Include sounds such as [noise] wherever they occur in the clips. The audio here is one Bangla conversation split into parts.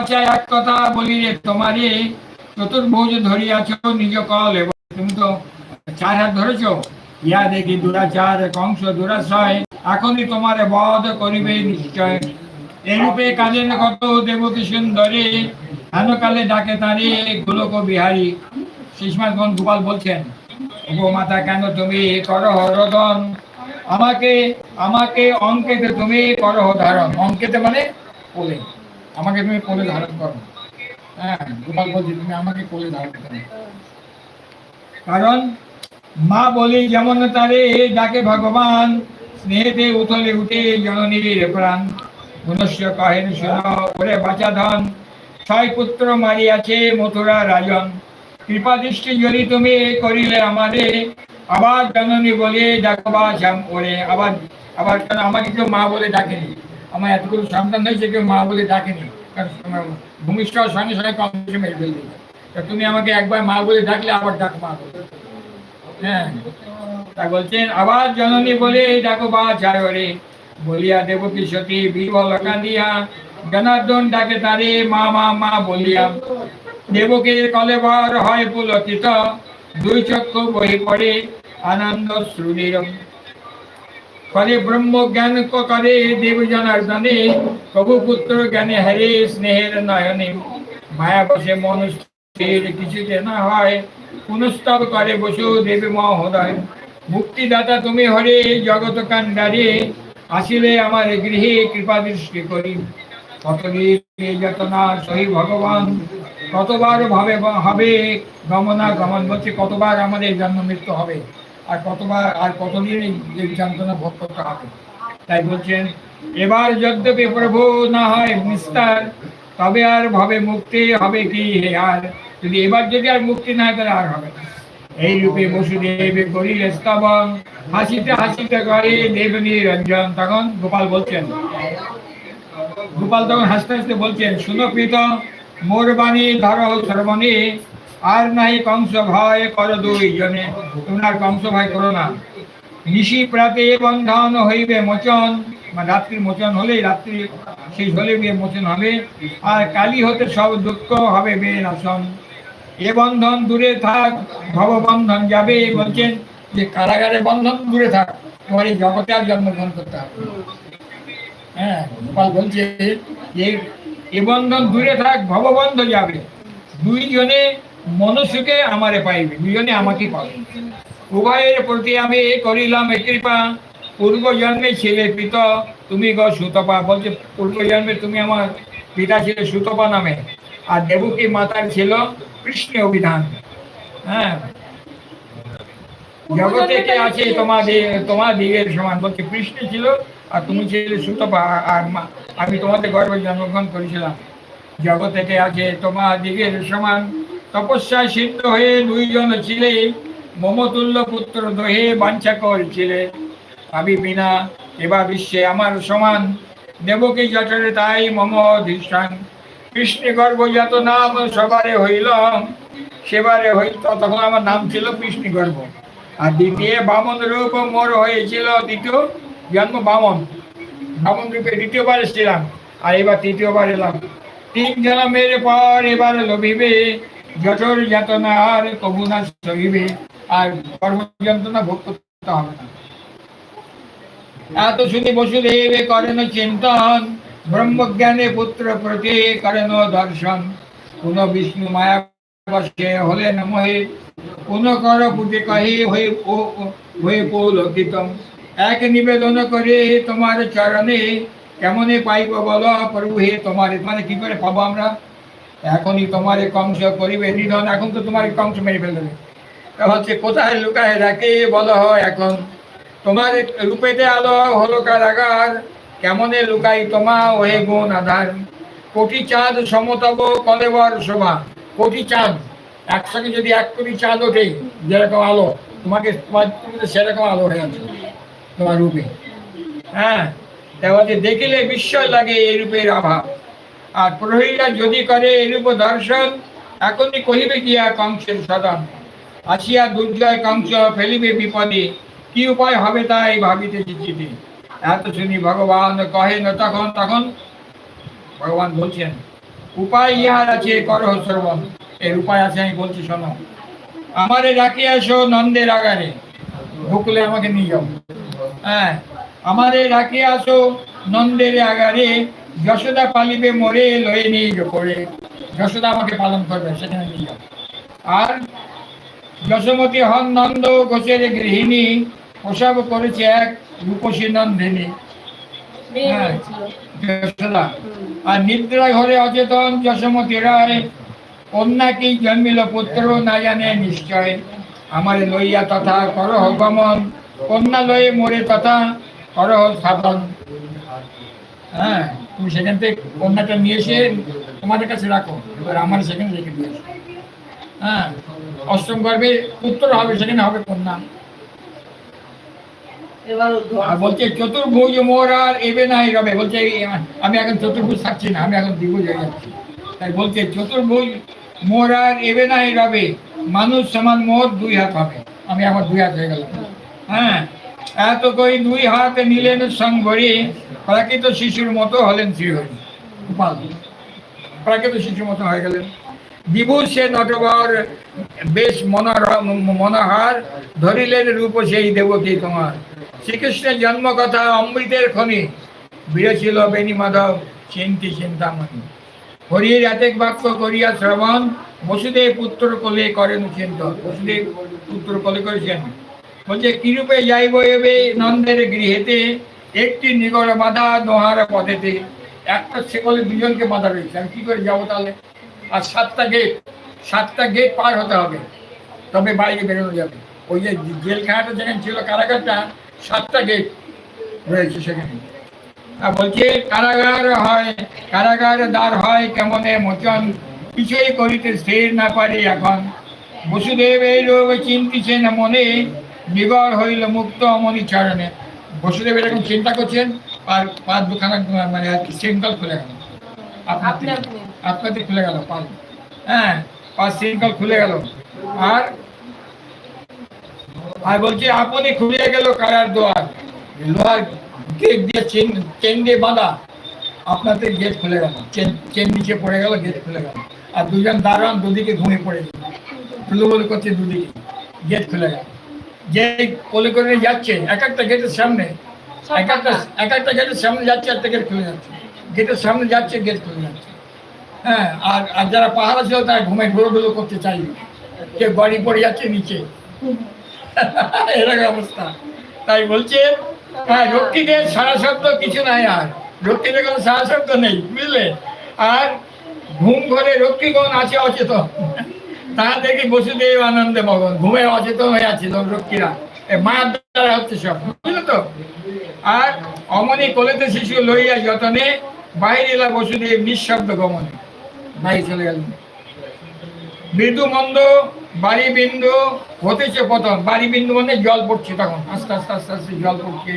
আচ্ছা এক কথা বলি রে তোমারই চতুর্ভুজ ধরিয়াছ নিজ কল এবং তুমি তো চার হাত ধরেছ। ইয়া দেখি দুরাচার, কংস দুরাশয় এখনই তোমার বধ করিবে নিশ্চয়। এরূপে কাজের কত দেবকী সুন্দরী হেন কালে ডাকে তারে গোলক বিহারী। শিশমানগণ গোপাল বলছেন গো মাতা, কেন তুমি করহ রোদন আমাকে আমাকে অঙ্কেতে তুমি করহ ধারণ অঙ্কেতে মানে কোলে। আমাকে তুমি কোলে ধারণ করো। হ্যাঁ গোপাল বলছি তুমি আমাকে কোলে ধারণ করো। কারণ মা বলি যেমন তারে ডাকে ভগবান, স্নেহেতে উথলে উঠে জননীর প্রাণ। মনুষ্য কহেন শুন, ওরে বাঁচা ধন, ছয় পুত্র মারিয়াছে মথুরা রাজন। কৃপা দৃষ্টি যদি তুমি করিলে আমাদের আবার জননী বলে ডাকবা শ্যাম ওরে। আবার আবার আমাকে কেউ মা বলে ডাকেনি? আমার এতগুলো সন্তান হয়েছে, কেউ মা বলে ডাকেনি। ভূমিষ্ঠ সঙ্গে সঙ্গে মেরে ফেলবে তা তুমি আমাকে একবার মা বলে ডাকলে, আবার ডাক মা হ্যাঁ। তা বলছেন, আবার জননী বলে ডাকো বা বলিয়া কান্দিয়া জনার্দন ডাকে তারে, মা মা মা বলিয়া। হয় পুলকিত, দুই চক্ষু বহি পড়ে আনন্দ শ্রুণীর করে ব্রহ্ম জ্ঞান করে দেব জনার্দনে প্রভু পুত্র জ্ঞানে হরে স্নেহের নয়নে মায়া বসে মনুষ্যের কিছুতে না হয় পুনস্তব করে বসু দেবী মহোদয় মুক্তিদাতা তুমি হরে জগত কান্ডারে আসিলে আমার গৃহে কৃপা দৃষ্টি করি কতদিন যতনা, সহি ভগবান, কতবার ভাবে হবে গমনা গমন বলছে কতবার আমাদের জন্ম মৃত্যু হবে। আর কতবার, আর কতদিন এই যন্ত্রণা ভোগ করতে হবে? তাই বলছেন, এবার যদ্যপি প্রভু না হয় নিস্তার, তবে আর ভাবে মুক্তি হবে কি হে আর? যদি এবার যদি আর মুক্তি না হয়, তাহলে আর হবে না। এই রূপে বসুদেব করিলে স্তবন হাসিতে হাসিতে করে, দেব নিরঞ্জন। তখন গোপাল বলছেন, গোপাল তখন হাসতে হাসতে বলছেন, শুনো প্রীত মোর বাণী ধর শ্রবণে আর নাই কংস ভয় কর দুই জনে। তোমরা কংস ভয় করো না। নিশি প্রাতে বন্ধন হইবে মোচন। রাত্রির মোচন হলে রাত্রি শেষ হলে বিয়ে মোচন হবে। আর কালী হতে সব দুঃখ হবে বে নাশন এ বন্ধন দূরে থাক, ভব বন্ধন যাবে বলছেন যে কারাগারে বন্ধন দূরে থাক তোমার এই জগতে আর জন্মগ্রহণ করতে হবে হ্যাঁ বলছে যে এ বন্ধন দূরে থাক ভববন্ধ যাবে। দুইজনে মনুষ্যকে আমারে পাইবে দুজনে আমাকে পাবে। উভয়ের প্রতি আমি করিলাম এ কৃপা। পূর্ব জন্মে ছিলে পিত তুমি গ সুতপা। বলছে পূর্ব জন্মে তুমি আমার পিতা ছিলে সুতপা নামে আর দেবকী মাতার ছিল কৃষ্ণ অভিধান। হ্যাঁ। জগতে কে আছে তোমাদের তোমার দিগের সমান। বলছে কৃষ্ণ ছিল আর তুমি ছিলে সুতপা আর আমি তোমাদের গর্বে জন্মগ্রহণ করেছিলাম। জগতে কে আছে তোমার দিগের সমান? তপস্যা সিদ্ধ হয়ে দুইজন ছিলে, মমতুল্য পুত্র দহে বাঞ্ছা করছিলে আমি বিনা এবার বিশ্বে আমার সমান। দেবকী জঠরে তাই মম অধিষ্ঠান কৃষ্ণ গর্ভজাত নাম সবারে হইল সেবারে হইল তখন আমার নাম ছিল কৃষ্ণ গর্ভ। আর দ্বিতীয় বামন রূপ মোর হয়েছিল, দ্বিতীয় জন্ম বামন। বামন রূপে দ্বিতীয়বার এসেছিলাম, আর এবার তৃতীয়বার এলাম। তিন জন্মের পর এবার লভিবে। জঠর যাতনা আর কবু সহিবে, আর কর্ম যন্ত্রণা ভোগ করতে হবে না। এত শুনি বসুদেব করেন চিন্তন, ব্রহ্মজ্ঞানে পুত্র প্রতি করেন দর্শন। কোন বিষ্ণু মায়া বসে হলেন মোহে, কোন কর পুটি কহি হয়ে হয়ে পৌলকিতম। এক নিবেদন করে তোমার চরণে, কেমনে পাইব বল প্রভু হে তোমার? মানে কি করে পাবো আমরা? এখনই তোমার কংস করিবে, নিধন, এখন তো তোমার কংস মেরে ফেলবে তা হচ্ছে কোথায় লুকায় রাখে বলো এখন। তোমার রূপেতে আলো হলো কারাগার, কেমনে লুকাই তোমা ওহে গুণ আধার। কোটি চাঁদ সমতব কলেবর শোভা, কোটি চাঁদ, একসঙ্গে যদি এক কোটি চাঁদ ওঠে, যেরকম আলো, তোমাকে তোমার সেরকম আলো হয়ে আছে, তোমার রূপে। হ্যাঁ দেখিলে বিস্ময় লাগে এই রূপের অভাব। আর প্রহরীরা যদি করে এরূপ দর্শন, এখনই কহিবে গিয়া কংসের সদন? আসিয়া দুর্জয় কংস ফেলিবে বিপদে, কি উপায় হবে তাই ভাবিতে চিঠিতে? এত শুনি ভগবান কহেন, তখন তখন ভগবান বলছেন, উপায় ইহার আছে, করহ শ্রবণ। এর উপায় আছে, আমি বলছি, শোনো। আমারে রাখিয়া আসো নন্দের আগারে। গোকুলে আমাকে নিয়ে যাও। হ্যাঁ আমারে রাখিয়া আসো নন্দের আগারে। যশোদা পালিবে মরে লয়ে নিয়ে করে যশোদা আমাকে পালন করবে সেখানে নিয়ে যাও। আর যশোমতী হন নন্দ ঘোষের গৃহিণী প্রসব করেছে এক রূপসী নন্দিনী। হ্যাঁ। যশোদা। আর নিদ্রা ঘরে অচেতন যশোমতী রায় কন্যা কি জন্মিল পুত্র না জানে নিশ্চয়। আমার লইয়া তথা করহ গমন কন্যা লয়ে মরে তথা করহ স্থাপন। হ্যাঁ তুমি সেখান থেকে কন্যাটা নিয়ে এসে তোমাদের কাছে রাখো। এবার আমার সেখানে রেখে দিয়ে। হ্যাঁ অষ্টম গর্ভে পুত্র হবে সেখানে হবে কন্যা। আর বলছে চতুর্ভুজ মোর আর এবে নাই রবে। বলছে আমি এখন চতুর্ভুজ থাকছি না আমি এখন দ্বিভুজ হয়ে যাচ্ছি। তাই বলছে চতুর্ভুজ মোর আর এবে নাই রবে। মানুষ সমান মোর দুই হাত হবে। আমি আমার দুই হাত হয়ে গেলাম। হ্যাঁ এত কই দুই হাতে নিলেন সংগরি প্রাকৃত শিশুর মতো হলেন শ্রীহরি। প্রাকৃত শিশুর মতো হয়ে গেলেন। বিভূষ সে নটবর, বেশ মনোরম মনোহার, ধরিলেন রূপ সেই দেবকী তোমার। শ্রীকৃষ্ণের জন্ম কথা অমৃতের খনি বিরছিল বেণী মাধব চিন্তি চিন্তামণি। হরির এতেক বাক্য করিয়া শ্রবণ, বসুদেব পুত্র কলে করেন চিন্তন বসুদেব পুত্র কলে করেছেন? বলছে, কিরূপে যাইব এবে নন্দের গৃহেতে? একটি নিগড় বাঁধা নোহার পথেতে। একটা সেকলে দুজনকে বাঁধা রয়েছে। আমি কী করে যাব তাহলে? আর সাতটা গেট সাতটা গেট পার হতে হবে। তবে বাইরে বেরোনো যাবে। ওই যে জেলখানাটা যেখানে ছিল, কারাগারটা, সাতটা গেট রয়েছে সেখানে। আর বলছে, কারাগার হয়, কারাগার দ্বার হয় কেমনে মোচন? কিছুই করিতে স্থির না পারে এখন। বসুদেব এই রোগ চিন্তিছেন মনে নিগড় হইল মুক্ত অমনি চরণে বসুদেব এরকম চিন্তা করছেন আর পাঁচ দুখানা মানে আর কি শৃঙ্খল খুলে গেল। আপনাদের খুলে গেল পাঁচ। হ্যাঁ পাঁচ শৃঙ্খল খুলে গেল। আর আর বলছে আপনি খুলে গেল কারার দোয়ার। লোহার গেট দিয়ে চেন চেন দিয়ে বাঁধা। আপনাদের গেট খুলে গেল। চেন চেন নিচে পড়ে গেল গেট খুলে গেল। আর দুজন দারোয়ান দুদিকে ঘুমিয়ে পড়ে গেল। তুলুবুলু করছে দুদিকে। গেট খুলে গেল। যে কোলে করে যাচ্ছে এক একটা গেটের সামনে এক একটা এক একটা গেটের সামনে যাচ্ছে একটা গেট খুলে যাচ্ছে। গেটের সামনে যাচ্ছে গেট খুলে যাচ্ছে। হ্যাঁ আর আর যারা পাহাড় ছিল তারা ঘুমে ঘুরো করতে চাইবে কেউ বাড়ি পড়ে যাচ্ছে নিচে। [laughs] এরকম অবস্থা। তাই বলছে হ্যাঁ রক্ষীদের সারা শব্দ কিছু নাই আর। রক্ষীদের কোনো সারা শব্দ নেই বুঝলে? আর ঘুম ঘরে রক্ষীগণ আছে অচেতন। তাহা দেখি বসুদেব আনন্দে মগন। ঘুমে অচেতন হয়ে আছে সব রক্ষীরা। এ মায়ের দ্বারা হচ্ছে সব, বুঝলে তো? আর অমনি কোলেতে শিশু লইয়া যতনে বাইরে এলা বসুদেব নিঃশব্দ গমনে। নাই চলে গেলেন মৃদু মন্দ বাড়ি বিন্দু হতেছে পতন। বাড়ি বিন্দু মানে জল পড়ছে তখন। আস্তে আস্তে আস্তে আস্তে জল পড়ছে।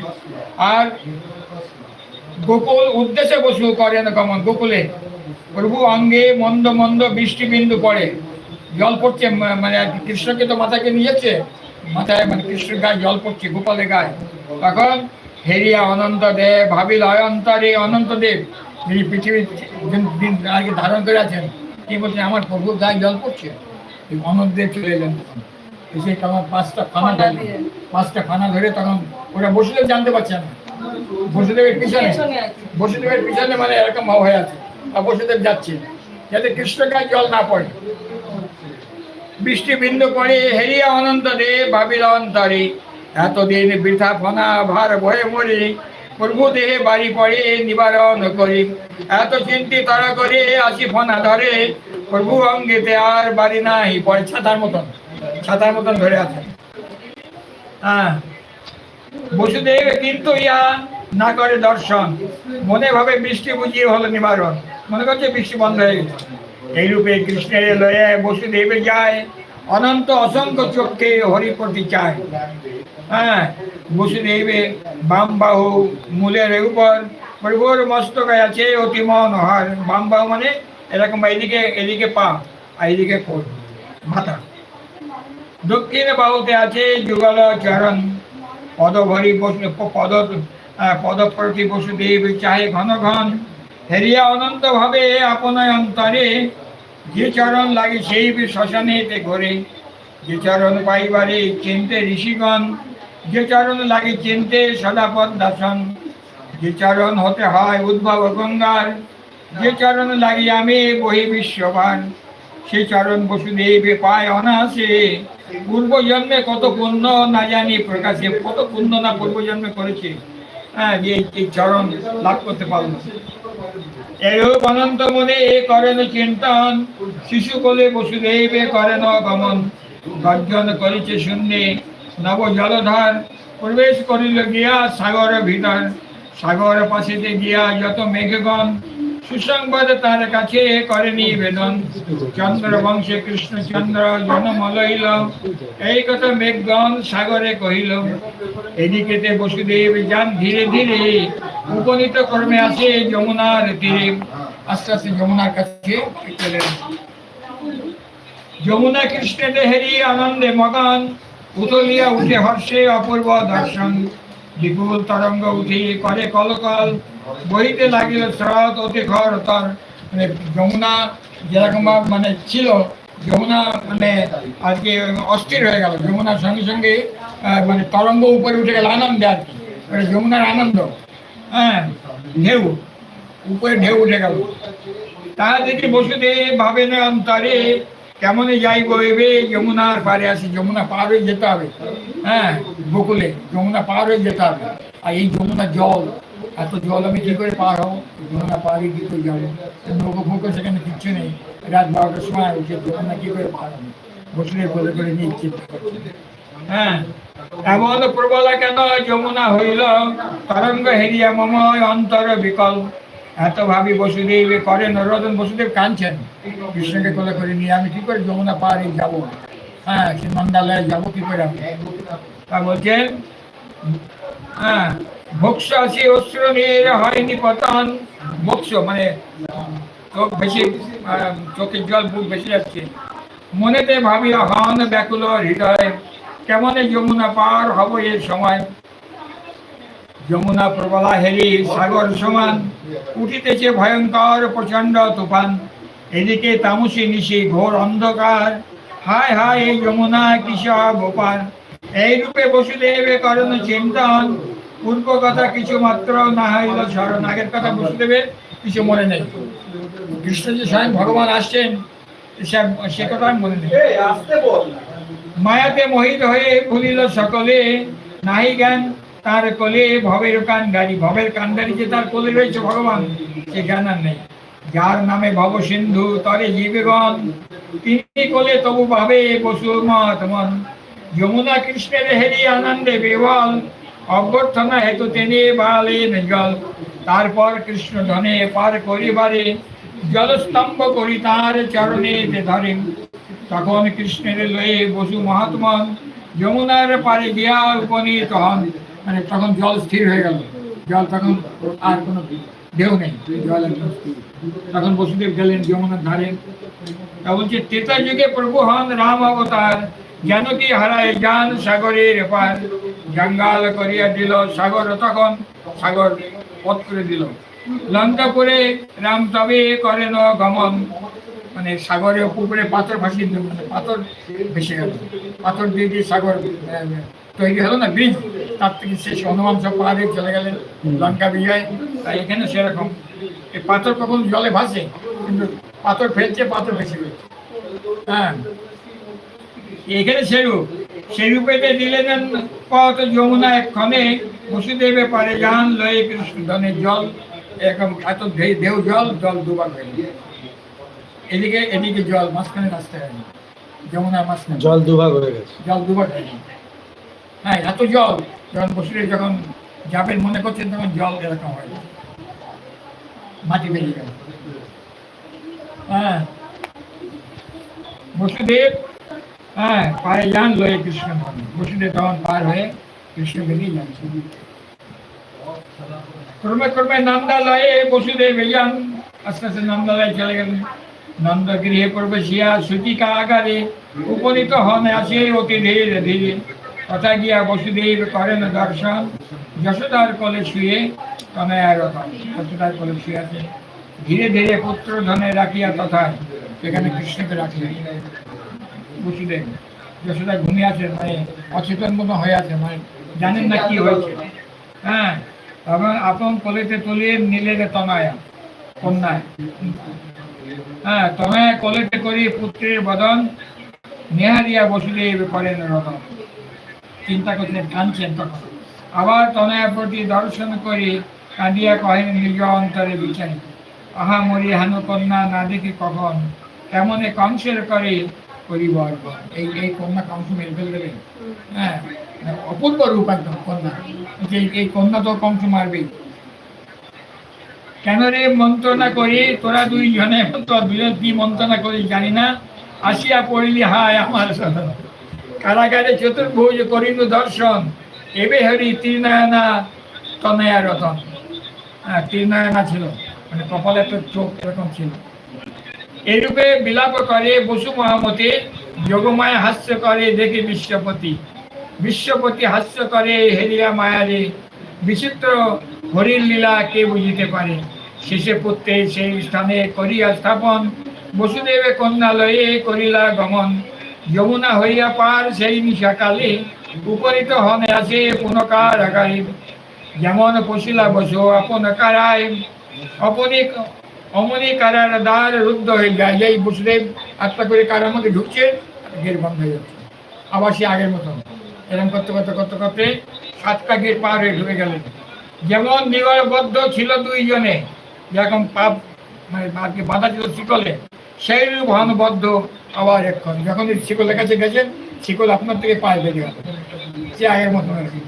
আর গোকুল উদ্দেশ্যে বসু করেন গমন। গোকুলে প্রভু অঙ্গে মন্দ মন্দ বৃষ্টি বিন্দু পড়ে। জল পড়ছে মানে আর কি কৃষ্ণকে তো মাথাকে নিয়ে যাচ্ছে মাথায় মানে কৃষ্ণের গায়ে জল পড়ছে গোপালের গায়ে। তখন হেরিয়া অনন্ত দেব ভাবিল অন্তরে অনন্ত দেব। যিনি পৃথিবীর দিন- দিন আগে ধারণ করে আছেন কি বলছেন আমার প্রভুর গায়ে জল পড়ছে। অনন্ত দেব চলে এলেন তখন। এসে তখন পাঁচটা ফানা ফানা ধরে পাঁচটা ফানা ধরে তখন ওরা বসুদেব জানতে পারছে না। বসুদেবের পিছনে বসুদেবের পিছনে মানে এরকম ভাব হয়ে আছে। আর বসুদেব যাচ্ছে যাতে কৃষ্ণ গায়ে জল না পড়ে। বৃষ্টি বিন্দু করে হেরিয়া অনন্ত দে ভাবিল অন্তরে এতদিন বৃথা ফনা ভার ভয়ে মরে প্রভু দেহে বাড়ি পড়ে নিবারণ করি। এত চিন্তি তারা করে আসি ফনা ধরে, প্রভু অঙ্গেতে আর বাড়ি নাই, পড়ে ছাতার মতন ছাতার মতন ধরে আছে। হ্যাঁ বসুদেব কিন্তু ইয়া না করে দর্শন, মনে ভাবে বৃষ্টি বুঝিয়ে হলো নিবারণ, মনে করছে বৃষ্টি বন্ধ হয়ে গেছে। এইরূপে কৃষ্ণের লয়ে বসুদেবে যায়, অনন্ত অসংখ্য চোখকে হরিপতি চায়। হ্যাঁ বসুদেবে বাম বাহু মূলের উপর প্রভুর মস্তকে আছে অতি মনোহর বাম বাহু মানে এরকম এদিকে এদিকে পা, আর এদিকে কোট মাথা। দক্ষিণ বাহুতে আছে যুগল চরণ। পদভরি বসু, পদ পদপ্রতি বসুদেব চাহে ঘন ঘন। হেরিয়া অনন্ত ভাবে আপনায় অন্তরে যে চরণ লাগে সেই শ্মশানেতে ঘরে। যে চরণ পাইবারে চিনতে ঋষিগণ, যে চরণ লাগে চিনতে সদাপদ দাসন যে চরণ হতে হয় উদ্ভব গঙ্গার, যে চরণ লাগি আমি বহি বিশ্ববান। সে চরণ বসুদেবে পায় অনাসে পূর্ব জন্মে কত পুণ্য না জানি প্রকাশে, কত পুণ্য না পূর্বজন্মে করেছে। হ্যাঁ যে চরণ লাভ করতে পারল এরূপ অনন্ত মনে এ করেন চিন্তন। শিশু কোলে বসুদেবে করেন গমন। গর্জন করেছে শূন্যে নব জলধার প্রবেশ করিল গিয়া সাগর ভিতর। সাগর পাশেতে গিয়া যত মেঘগণ সুসংবাদ তার কাছে করে নিবেদন। চন্দ্র বংশে কৃষ্ণচন্দ্র জন্ম লইল এই কথা মেঘগণ সাগরে কহিল। এদিকেতে বসুদেব যান ধীরে ধীরে। উপনীত কর্মে আসে যমুনার তীরে। আস্তে আস্তে যমুনার কাছে যমুনা কৃষ্ণ দেহেরি আনন্দে মগান। উতলিয়া উঠে হর্ষে অপূর্ব দর্শন। বিপুল তরঙ্গ উঠি করে কলকল। বইতে লাগিল স্রোত অতি ঘর তর। মানে যমুনা যেরকম মানে ছিল, যমুনা মানে আজকে অস্থির হয়ে গেল। যমুনার সঙ্গে সঙ্গে মানে তরঙ্গ উপরে উঠে গেল আনন্দে আর কি। মানে যমুনার আনন্দ হ্যাঁ ঢেউ, উপরে ঢেউ উঠে গেল। তাহা দেখি বসুদেব ভাবে না অন্তরে কেমনে যাই বইবে? যমুনার পারে আসি যমুনা পার হয়ে যেতে হবে। হ্যাঁ বকুলে যমুনা পার হয়ে যেতে হবে। আর এই যমুনা জল, এত জল আমি কি করে পার হব? যমুনা পাড়ে কি করে যাব? নৌকো ফৌকো সেখানে কিচ্ছু নেই। রাত বারোটার সময় উঠে যমুনা কি করে পার হবে? বসুদেব বলে করে নিয়ে চিন্তা করছে। হ্যাঁ এমন প্রবলা কেন যমুনা হইল? তরঙ্গ হেরিয়া মময় অন্তর বিকল। এত ভাবি বসুদেব করে নরোদন বসুদেব কাঁদছেন। কৃষ্ণকে কোলে করে নিয়ে আমি কি করে যমুনা পাহাড়ে যাব? হ্যাঁ সে নন্দালয়ে যাব কি করে আমি? তা বলছেন হ্যাঁ ভোক্স আছে নিয়ে হয়নি পতন। ভোক্স মানে চোখ বেশি চোখের জল বুক বেশি যাচ্ছে। মনেতে ভাবি হন ব্যাকুল হৃদয়, কেমনে যমুনা পার হব এর সময়? যমুনা প্রবলা হেরি সাগর সমান উঠিতেছে ভয়ঙ্কর প্রচণ্ড তুফান এদিকে তামসী নিশি ঘোর অন্ধকার। হায় হায় এই যমুনা কিসা গোপাল এই রূপে বসুদেবে করণ চিন্তন। পূর্ব কথা কিছু মাত্র না হইল স্মরণ। আগের কথা বসুদেবে কিছু মনে নেই। কৃষ্ণ যে স্বয়ং ভগবান আসছেন সে- সে কথা আমি মনে নেই। মায়াতে মোহিত হয়ে ভুলিল সকলে নাহি জ্ঞান তার কোলে ভবের কান্ডারি ভবের কান্ডারি যে তার কোলে রয়েছে ভগবান, সে জ্ঞান আর নেই। যার নামে ভব সিন্ধু, তরে জীবগণ। তিনি কোলে তবু ভাবে বসু মহাত্মন যমুনা কৃষ্ণের হেরি আনন্দে বিবল অভ্যর্থনা হেতু তিনি বালেন জল। তারপর কৃষ্ণ ধনে পার করিবারে, জলস্তম্ভ করি তার চরণে ধরেন তখন কৃষ্ণের লয়ে বসু মহাত্মন, যমুনার পারে গিয়া উপনীত হন। মানে তখন জল স্থির হয়ে গেল। জল তখন আর কোনো ঢেউ নেই জল একদম স্থির। তখন বসুদেব গেলেন যমুনার ধারে। তা বলছে তেতা যুগে প্রভু হন রাম অবতার জানকী হারায় যান সাগরের পার জঙ্গাল করিয়া দিল সাগর, তখন সাগর পথ করে দিল। লঙ্কাপুরে রাম তবে করেন গমন। মানে সাগরের পুকুরে পাথর ভাসিয়ে দিল মানে পাথর ভেসে গেল। পাথর দিয়ে দিয়ে সাগর তৈরি হলো না ব্রিজ। তার থেকে শেষ হনুমান সব পাহাড়ে চলে গেলেন লঙ্কা বিজয়। তাই এখানে সেরকম। এই পাথর কখন জলে ভাসে কিন্তু পাথর ফেলছে পাথর গেছে। হ্যাঁ। এখানে সেরূপ। সেরূপেতে দিলেন পথ যমুনা এক্ষণে বসুদেবে পারে যান লয়ে কৃষ্ণ ধনের জল এরকম এত ঢেউ জল জল দুবার গেল। এদিকে এদিকে জল মাঝখানে রাস্তায়। যমুনার মাঝখানে। জল দুবার হয়ে গেছে। জল দুবার হয়নি হ্যাঁ এত জল। যখন বসুদেব যখন যাবেন মনে করছেন, তখন জল এরকম হয়। মাটি বেরিয়ে গেল। হ্যাঁ। বসুদেব হ্যাঁ পায়ে যান লয়ে কৃষ্ণ বসুদেব তখন পার হয়ে কৃষ্ণ বেরিয়ে যাচ্ছে। ক্রমে ক্রমে নন্দালয়ে বসুদেব যান আস্তে আস্তে নন্দালয়ে চলে গেলেন। নন্দ গৃহে প্রবেশিয়া সুতিকা আগারে উপনীত হন। আসে অতি ধীরে ধীরে। তথা গিয়া বসুদেব করেন দর্শন। যশোদার কোলে শুয়ে তনয়ার যশোদার কোলে শুয়ে আছে। ধীরে ধীরে পুত্র ধনে রাখিয়া তথা সেখানে কৃষ্ণকে রাখিলেন বসুদেব, যশোদা ঘুমিয়ে আছে মানে অচেতন মতো হয়ে আছে মানে জানেন না কি হয়েছে। হ্যাঁ তখন আপন কলেতে তুলিয়ে নিলে তনয়া, কন্যায়। হ্যাঁ তনয়া কলেতে করি পুত্রের বদন নেহারিয়া বসুদেব করেন রতন চিন্তা করলেন কাঁদছেন তখন আবার তনয়া প্রতি দর্শন করি, কাঁদিয়া কহেন নিজ অন্তরে বিচারি। আহা মরি হানু কন্যা না দেখি কখন। তেমনে কংসের করে এই এই কন্যা কংস মেরে ফেলে হ্যাঁ অপূর্ব রূপ একদম কন্যা। যে এই কন্যা তো কংস মারবেই। কেন রে মন্ত্রণা করি? তোরা দুইজনে তো দুজন কি মন্ত্রণা করি জানি না। আসিয়া পড়িলি, হায় আমার সদন কারাগারে চতুর্ভুজ করিল দর্শন। এবে হরি ত্রিনয়না তনয়া রতন। হ্যাঁ ছিল। মানে কপালে তো চোখ এরকম ছিল। এরূপে বিলাপ করে বসু মহামতি, যোগমায় হাস্য করে দেখে বিশ্বপতি। বিশ্বপতি হাস্য করে, হেরিয়া মায়ারে, বিচিত্র হরির লীলা কে বুঝিতে পারে? শেষে পুত্রে সেই স্থানে করিয়া স্থাপন। বসুদেবে কন্যালয়ে করিলা গমন। যমুনা হইয়া পার সেই নিশাকালে উপনীত হনে আছে পুনকার আগারে যেমন পশিলা বসো, আপন কারায় অপনিক অমনি কারার দ্বার রুদ্ধ হয়ে যায় যেই বসুদেব আত্মা করে কারার মধ্যে ঢুকছে, গেট বন্ধ হয়ে যাচ্ছে। আবার সে আগের মতন। এরকম করতে করতে করতে করতে সাতটা গেট পার হয়ে ঢুকে গেলেন। যেমন নিগড়বদ্ধ ছিল দুইজনে, যেরকম পাপ মানে বাঁধা ছিল শিকলে সেই রূপ হনবদ্ধ আবার এক্ষণ, যখন শিকলের কাছে গেছেন, শিকল আপনার থেকে পায়ে বেরিয়ে গেল। সে আগের মতন আর কি।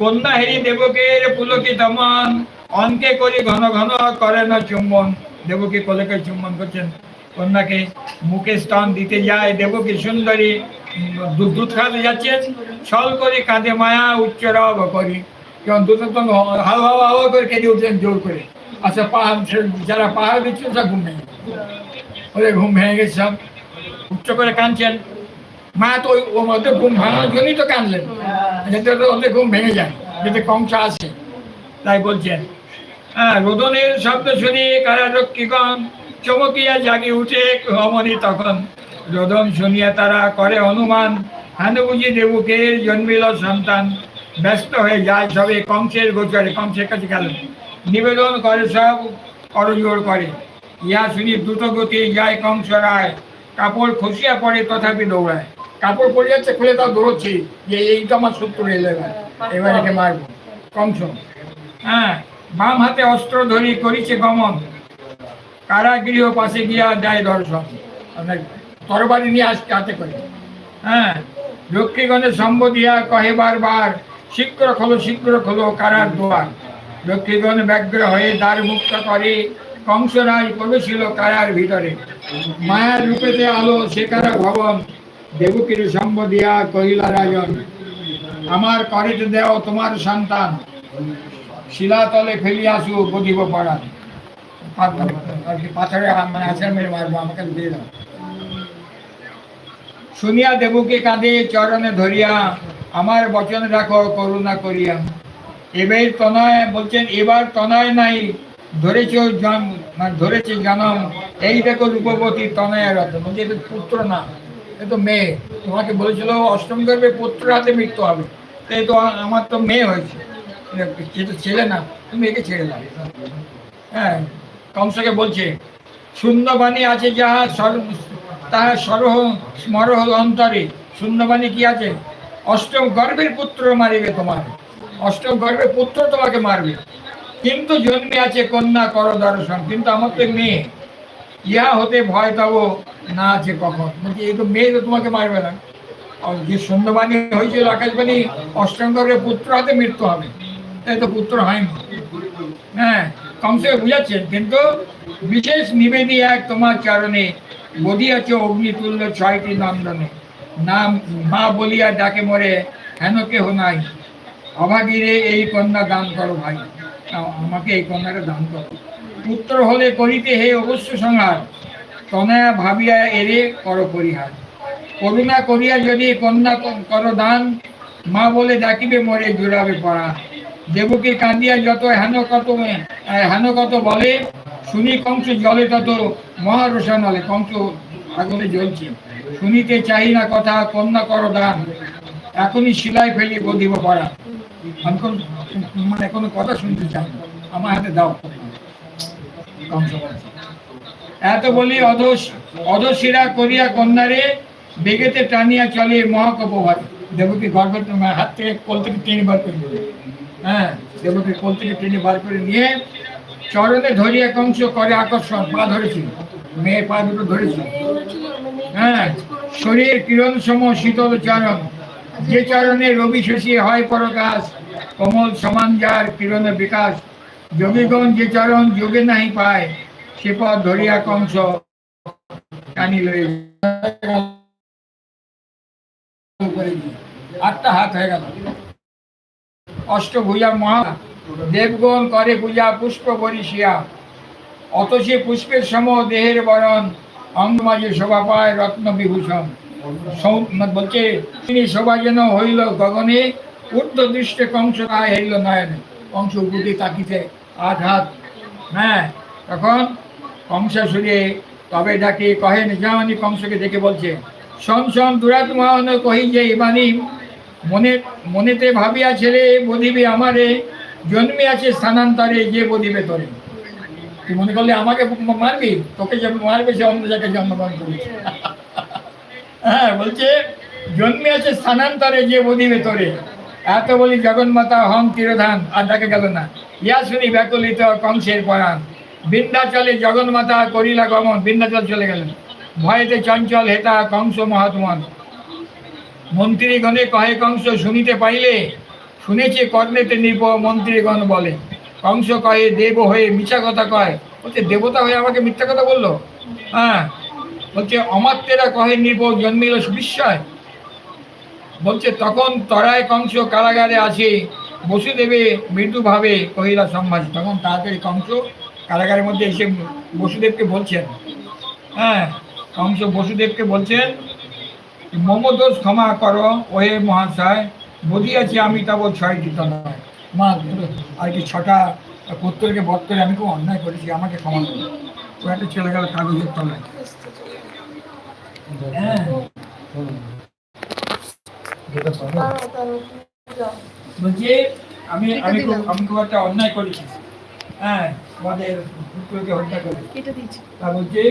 কন্যা হেরি দেবকের পুলকি দমন, অনকে করি ঘন ঘন করে না চুম্বন। দেবকী কোলেকে চুম্বন করছেন। কন্যাকে মুখে স্তন দিতে যায়। দেবকী সুন্দরী দুধ দুধ খাওয়াতে যাচ্ছেন। ছল করে কাঁধে মায়া, উচ্চ রব করি। যখন তখন হাওয়া হাওয়া করে কেঁদে উঠলেন জোর করে। আচ্ছা পাহাড় যারা পাহাড় দিচ্ছিল সব ঘুম ভেঙে। ওদের ঘুম ভেঙে গেছে সব। উচ্চ করে কাঁদছেন। মা তো ওর মধ্যে ঘুম ভাঙার জন্যই তো কাঁদলেন। যাতে ওদের- ঘুম ভেঙে যায়, যাতে কংস আসে। তাই বলছেন। হ্যাঁ রোদনের শব্দ শুনি কারারক্ষীগণ চমকিয়া জাগি উঠে অমনি তখন। রোদন শুনিয়া তারা করে অনুমান হানু বুঝি দেবুকের জন্মিল সন্তান। ব্যস্ত হয়ে যায় সবে কংসের গোচরে, কংসের কাছে গেলেন। নিবেদন করে সব করজোড় করে। ইহা শুনি দ্রুত গতি যায় কংস রায়। কাপড় খসিয়া পড়ে তথাপি দৌড়ায়। কাপড় পড়ে যাচ্ছে খুলে তাও দৌড়চ্ছি। যে এই তো আমার শত্রু এলো এবার একে মারবো। কংস হ্যাঁ বাম হাতে অস্ত্র ধরি করিছে গমন। কারাগৃহ পাশে গিয়া দেয় দর্শন। তরবারি নিয়ে আসছে হাতে করে। হ্যাঁ লক্ষ্মীগণের সম্বোধিয়া কহে বারবার শীঘ্র খোলো শীঘ্র খোলো কারার দোয়ার। লক্ষ্মীগণ ব্যগ্র হয়ে দ্বার মুক্ত করে কংসরাজ প্রবেশিল কারার ভিতরে। মায়ার রূপেতে আলো সেকারা ভবন, দেবকীর সম্বোধিয়া কহিলা, রাজন, আমার করিতে দেও তোমার সন্তান। শিলাতলে ফেলিয়া আসু বদিব পাড়ান পাথরে মানে আছাড় মেরে মারবো, আমাকে দিয়ে দাও। শুনিয়া দেবকে কাঁদে, চরণে ধরিয়া, আমার বচন রাখো, করুণা করিয়া। এবার তনয় বলছেন, এবার তনয় নাই, ধরেছ জন্ম মানে ধরেছে জনম। এই দেখো রূপবতী তনয়া রত বলছে এটা পুত্র না, এ তো মেয়ে। তোমাকে বলেছিল অষ্টম গর্ভে পুত্র হাতে মৃত্যু হবে। এই তো আমার তো মেয়ে হয়েছে। সে তো ছেলে না, তুমি একে ছেড়ে দাও। হ্যাঁ কংসকে বলছে, শূন্যবাণী আছে যাহা সর- তাহার সরহ স্মরহ অন্তরে। শূন্যবাণী কি আছে? অষ্টম গর্ভের পুত্র মারিবে তোমার। অষ্টম গর্ভের পুত্র তোমাকে মারবে। কিন্তু জন্মে আছে কন্যা, কর দর্শন। কিন্তু আমার তো মেয়ে। ইহা হতে ভয় তব না আছে কখন। বলছি, এই তো মেয়ে তো তোমাকে মারবে না। যে শূন্যবাণী হয়েছিল আকাশবাণী অষ্টম গর্ভের পুত্র হাতে মৃত্যু হবে। তাই তো পুত্র হয়নি। হ্যাঁ কমসে বুঝাচ্ছেন কিন্তু বিশেষ নিবেদী এক তোমার চরণে বদিয়াছে অগ্নিতুল্য ছয়টি নন্দনে। নাম মা বলিয়া ডাকে মরে, হেন কেহ নাই। অভাগীরে এই কন্যা দান করো ভাই। আমাকে এই কন্যাটা দান করো। পুত্র হলে করিতে হে অবশ্য সংহার। তনয়া ভাবিয়া এরে কর পরিহার। করুণা করিয়া যদি কন্যা কর দান, মা বলে ডাকিবে, মরে জোড়াবে পড়া। দেবকে কাঁদিয়া যত হেন কত হেন কত বলে, শুনি কংস জলে তত মহারোষা নলে। কংস আগুনে জ্বলছে। শুনিতে চাই না কথা, কন্যা কর দান। এখনই শিলাই ফেলি বধিব পড়া। মানে কোনো কথা শুনতে আমার হাতে দাও। এত বলি অধস অধশিরা করিয়া কন্যারে বেগেতে টানিয়া চলে গর্ভ হাত থেকে কোল থেকে টেনে বার করে হ্যাঁ কোল থেকে টেনে বার করে নিয়ে চরণে ধরিয়া কংস করে আকর্ষণ, পা ধরেছিল। মেয়ে পা দুটো ধরেছিল। হ্যাঁ শরীর কিরণ সম শীতল চরণ। যে চরণে রবি শশী হয় পরকাশ, কমল সমান যার কিরণে বিকাশ। যোগীগণ যে চরণ যোগে নাহি পায়, সে পথ ধরিয়া কংস টানি আটটা হাত হয়ে গেল। অষ্টভুজা মহা, দেবগণ করে পূজা পুষ্প বরিশিয়া। অত সে পুষ্পের সম দেহের বরণ অঙ্গ মাঝে শোভা পায় রত্ন বিভূষণ বলছে, তিনি শোভা যেন হইল গগনে ঊর্ধ্ব দৃষ্টে কংস তাই হইল নয়নে। কংস উপরে তাকিতে আট হাত হ্যাঁ তখন কংস কংসাসুরে তবে ডাকে, কহেন, জামানি কংসকে দেখে বলছে শন শন মহান কহি যে, ইমানি, মনে, মনেতে ভাবিয়া ছেলে বধিবে আমারে জন্মে আছে স্থানান্তরে, যে বধিবে তোরে। তুই মনে করলে আমাকে মারবি? তোকে যে মারবে, সে অন্য জায়গায় জন্মগ্রহণ করেছে। হ্যাঁ বলছে, জন্মে আছে স্থানান্তরে যে বধিবে তোরে এত বলি জগন্মাতা, হং, তিরোধান, আর ডাকে গেল না। ইয়া শুনি ব্যাকুলিত কংসের পরাণ। বিন্ধ্যাচলে জগন্মাতা করিলা গমন বিন্ধ্যাচল চলে গেলেন। ভয়েতে চঞ্চল হেতা কংস মহাত্মন। মন্ত্রীগণে কহে, কংস, শুনিতে পাইলে? শুনেছে কর্ণেতে নিপ মন্ত্রীগণ বলে। কংস কহে, দেব হয়ে মিছা কথা কয়। বলছে, দেবতা হয়ে আমাকে মিথ্যা কথা বলল? হ্যাঁ বলছে, অমাত্যেরা কহে নিপ জন্মিল বিস্ময় বলছে, তখন তরায় কংস কারাগারে আছে, বসুদেবে মৃদুভাবে কহিলা সম্ভাষী। তখন তাড়াতাড়ি কংস কারাগারের মধ্যে এসে বসুদেবকে বলছেন হ্যাঁ কংস বসুদেবকে বলছেন, মম দোষ ক্ষমা করো, ওহে মহাশয় বুঝিয়াছি আমি তব ছয় দিত নয় মা আর কি ছটা পুত্রকে বধ করে আমি খুব অন্যায় করেছি, আমাকে ক্ষমা করো। ও একটা চলে গেল কাগজের তলায়। বলছি আমি আমি খুব আমি খুব একটা অন্যায় করেছি। হ্যাঁ আমাদের হত্যা করে বলছি